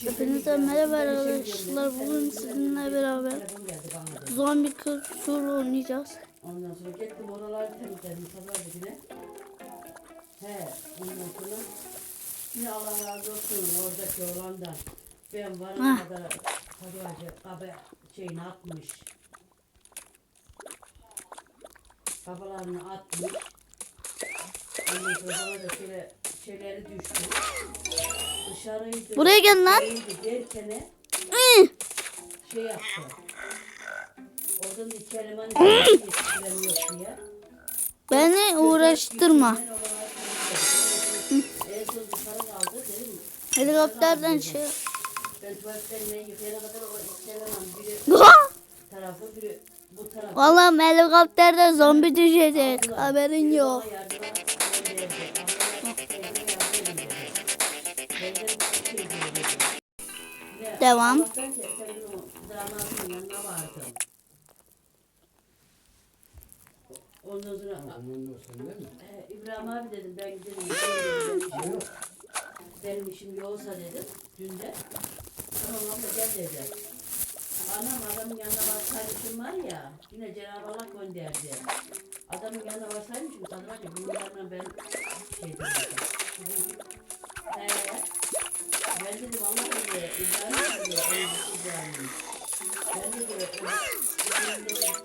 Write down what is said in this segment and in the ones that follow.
Hepinize merhaba arkadaşlar. Bugün sizinle beraber zombi kültürü oynayacağız. Ondan sonra gittim oraları temizledim sabah yine. He ondan sonra yine Allah razı olsun oradaki olandan. Ben varana kadar tablacı kabe şeyini atmış. Kafalarını atmış. Ondan sonra bana da şöyle şeyleri düştü. Dışarıydı. Buraya gel lan. Hı. şey yaptı. Oradan da iki eleman yetiştiremiyor diye. Beni uğraştırma. Ben oralara temizledim. En son dışarı kaldı dedim. Devam. İbrahim abi dedim ben gidelim. Benim işim yoksa dedim dün de. Tamam gel dedi. Anam adamın yanına varsaymışım var ya yine Cenab-ı Allah gönderdi. Adamın yanına varsaymışım kadına ki bunlarla ben şey dedim. Ee, ben dedim Allah dedi İbrahim öyle İbrahim. Ben dedi öyle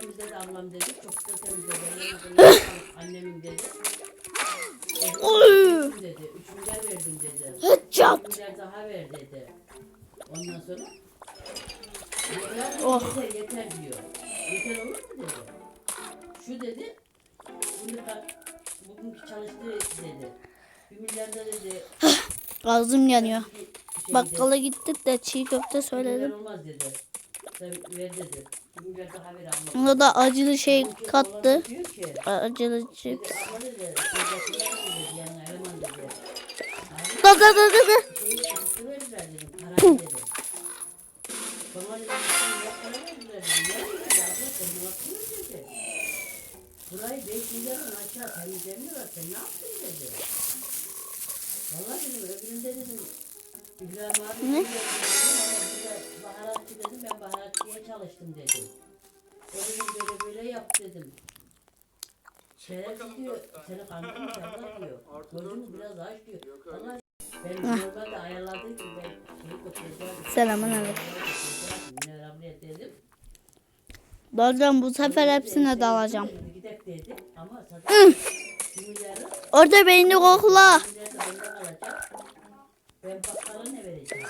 temizledi ablam dedi çok da temizledi. Annemin dedi. Üçüm dedi. Üç milyar verdim dedi. Bir milyar daha ver dedi. Ondan sonra Oh. yeter, yeter diyor. Yeter olur mu dedi. Şu dedi, bunu bak, bugünkü çalıştığı dedi. Bir milyar da dedi. Ağzım yanıyor. Şey Bakkala gittik de çiğ köfte söyledim. olmaz dedi. Sen ver dedi. Da acılı şey kattı. Acılı cips. Da da da da da. şeyi sıkıntı verdiler dedim, parayı dedi. Bana dedim, "Sen ne para verdiler dedim. Ya dedi, abla sen ne yaptın dedi. Burayı beş milyardan aşağı temizlemiyorlar, sen ne yaptın dedi. Vallahi dedim, öbüründe dedim, İbrahim abi Ne? ama baharatçı dedim, ben baharatçıya çalıştım dedim. O dedim, böyle böyle yap dedim. Şeref diyor, seni kandırmış abla diyor. Gözümü biraz aç diyor. Vallahi ben normalde ayarladım ki ben şeyi götüreceğim. Selamun aleyküm. Münir ablaya dedim. Dalacağım bu sefer hepsine dalacağım. Gidek dedi ama Orada beyni kokla. da. Ben bakkala ne vereceğim?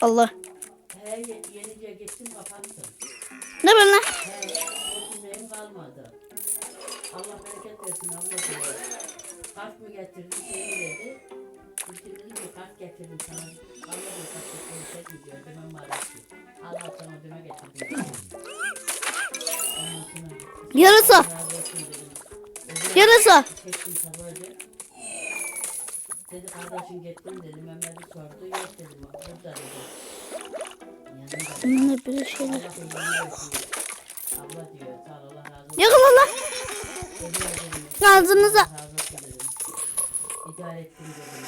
Allah. He ye- yenice gittim kapattım. Ne ben lan? He o düzenim kalmadı. Allah bereket versin abla diyor. Kart mı getirdin şey mi dedi. Dedim ki kart getirdim sana. Allah diyor kart getirdim şey mi diyor. Demem var. Allah sana ödeme getirdim. Yarasa. Yarasa. Dedi kardeşin gittin dedi. Mehmet'i sordu. Yok dedim. Burada dedi. Yanında. Ne bir şeyler. Abla diyor. Sağ ol Allah razı olsun. Ağzınıza. Allah dedim. İdare ettim dedim.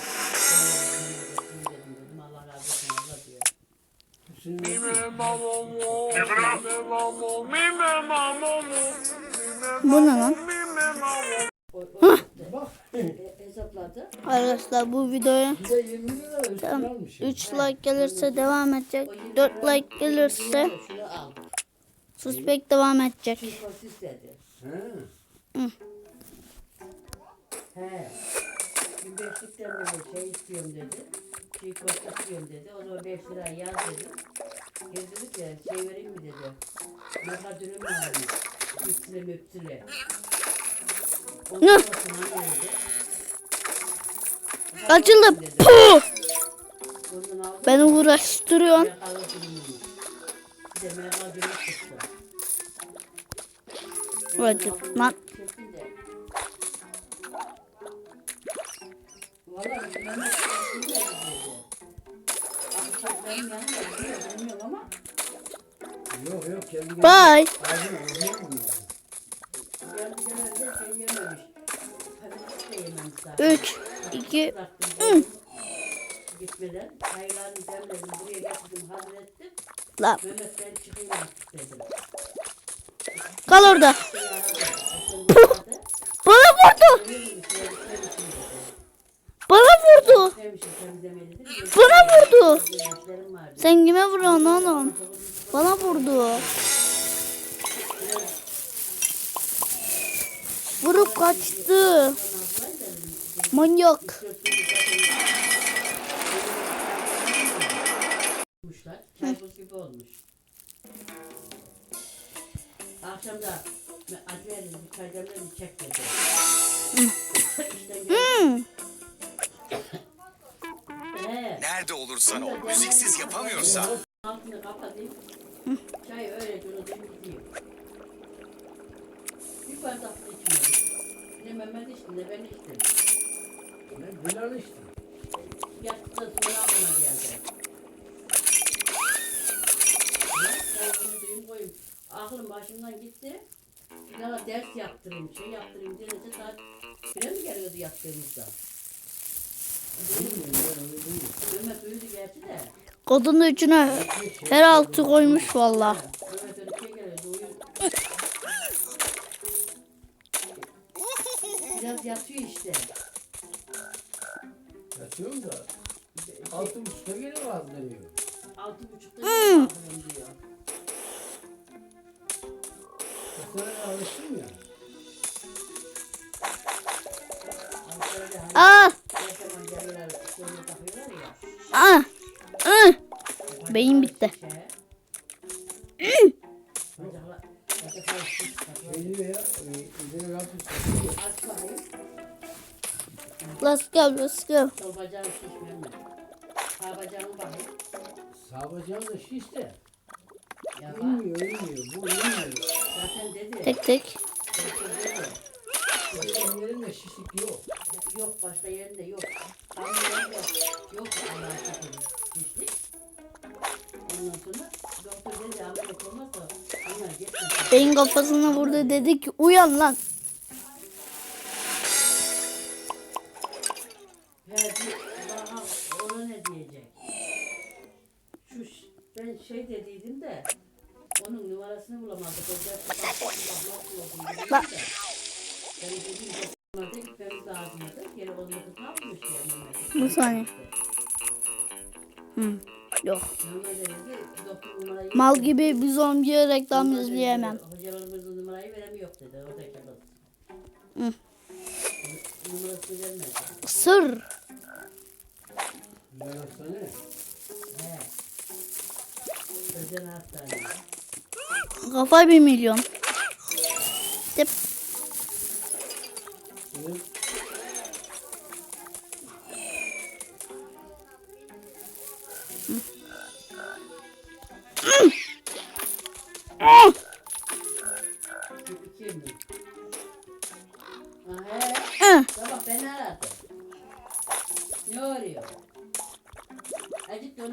Bu ne lan? E, hesapladı. Arkadaşlar bu videoya Bir de 20 lira üstüne tam almış. 3 like gelirse devam edecek. 4 like gelirse Şunu al. suspect devam edecek. İstedi. He. Dedi şey istiyorum dedi. Çiğ köfte istiyorum dedi. O zaman 5 lira yaz dedim. Geri dedik ya şey vereyim mi dedi. Maka dürüm mü alayım? Üstüne möptüle. Ne? Dedi? Açıldı. Puh! Beni uğraştırıyorsun. Acık lan. Bye. Ağzını vurmuyor mu? ben genelde yememiş. Patates de yememiş zaten. 3, 2, Bıraktım, koydum. gitmeden. Çaylarını demledim. Buraya getirdim. Hazır ettim. La Mehmet ben çıkayım artık dedim. kal orada. Bana vurdu. Bana vurdu. Bana vurdu. Sen kime vuruyorsun oğlum? Bana vurdu. Vurup kaçtı. Manyak. Olmuşlar. Çay buz gibi olmuş. Akşam da acı dedim bir çay demledim çek dedi. Hmm. He. Nerede olursan ol, müziksiz yapamıyorsan Altını kapatayım. Çay öyle gideyim. Bir bardak da içmedim. Ne Mehmet içti ne ben içtim. Ben Bilal içtim. Yattıktan sonra aklıma geldi. Ya, Ben duyayım koyayım. Aklım başımdan gitti. Bir daha ders yaptırayım, şey yaptırayım deyince saat 1'e mi geliyordu değil. Mehmet uyudu gerçi de. Kadının içine her altı koymuş valla. Şey. Biraz yatıyor işte. Yatıyorum da altı buçukta vardı diyor. Altı buçukta hmm. diyor. O kadar alıştım ya. Ah! Ah! Ah! Beyin bitti. Let's go, let's go. Sol bacağın şişmiyor mu? Sağ bacağını bakayım. Sağ bacağım da şiş de. Ya bak. İnmiyor, inmiyor. Bu inmiyor. Zaten dedi. Tek tek. Başka yerinde şişlik yok. Yok başka yerinde yok. Tam yerinde yok. Allah'a şükür. Şişlik. Ondan sonra doktor dedi ameliyat olmazsa bunlar gitmez. Beyin kafasına vurdu dedi ki uyan lan. Ya. Bu saniye. Hı. Yok. Mal gibi bir zombiye reklam izleyemem. Hocalarımızın. Sır. Kafa bir milyon. Ah! Ah!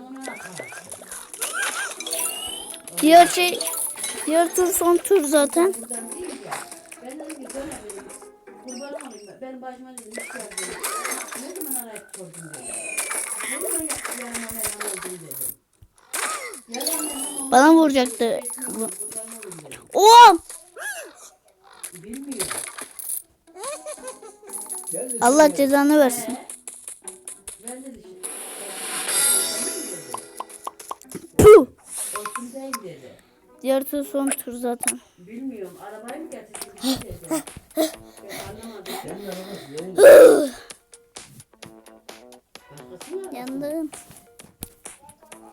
Ona atar. Diğer şey diğer tur son tur zaten. Kurban olayım ben. Başıma dedim. Ne zaman arayıp. Ne zaman dedim. Bana vuracaktı. Kurban olayım dedim. Oo! Allah cezanı versin. Ben. Puh! Diğer tur son tur zaten. Bilmiyorum. Arabayı mı getirdin? Yandım.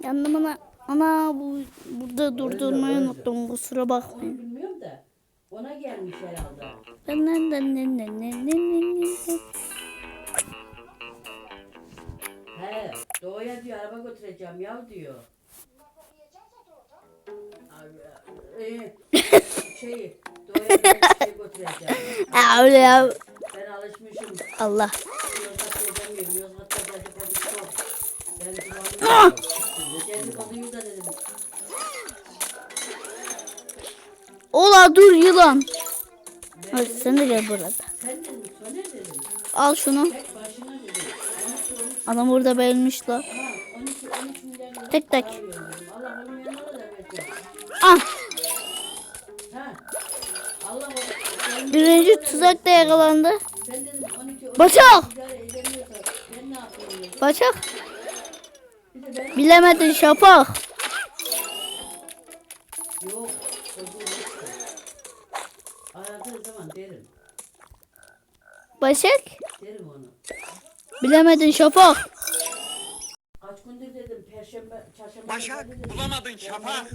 Yandım ana. Ana bu burada durdurmayı unuttum. Kusura bakmayın. bilmiyorum da. Ona gelmiş herhalde. Ben ne ne ne ne ne ne He, doğuya diyor araba götüreceğim yav diyor. Abi, öyle ya. Ben alışmışım. Allah. Ola dur yılan. Hadi sen de gel burada. Al şunu. Adam orada beğenmiş la. Ha, 12 13 milyar. Tek tek. Ah birinci tuzakta yakalandı. sen dedim 12 13 Başak! Başak bilemedin şafak. yok. Aradığı zaman derim. Başak Derim onu. bilemedin şafak. Kaç gündür dedim perşembe, çarşamba. Başak, bulamadın şafak.